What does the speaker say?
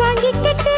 வாங்கிக்கிட்டு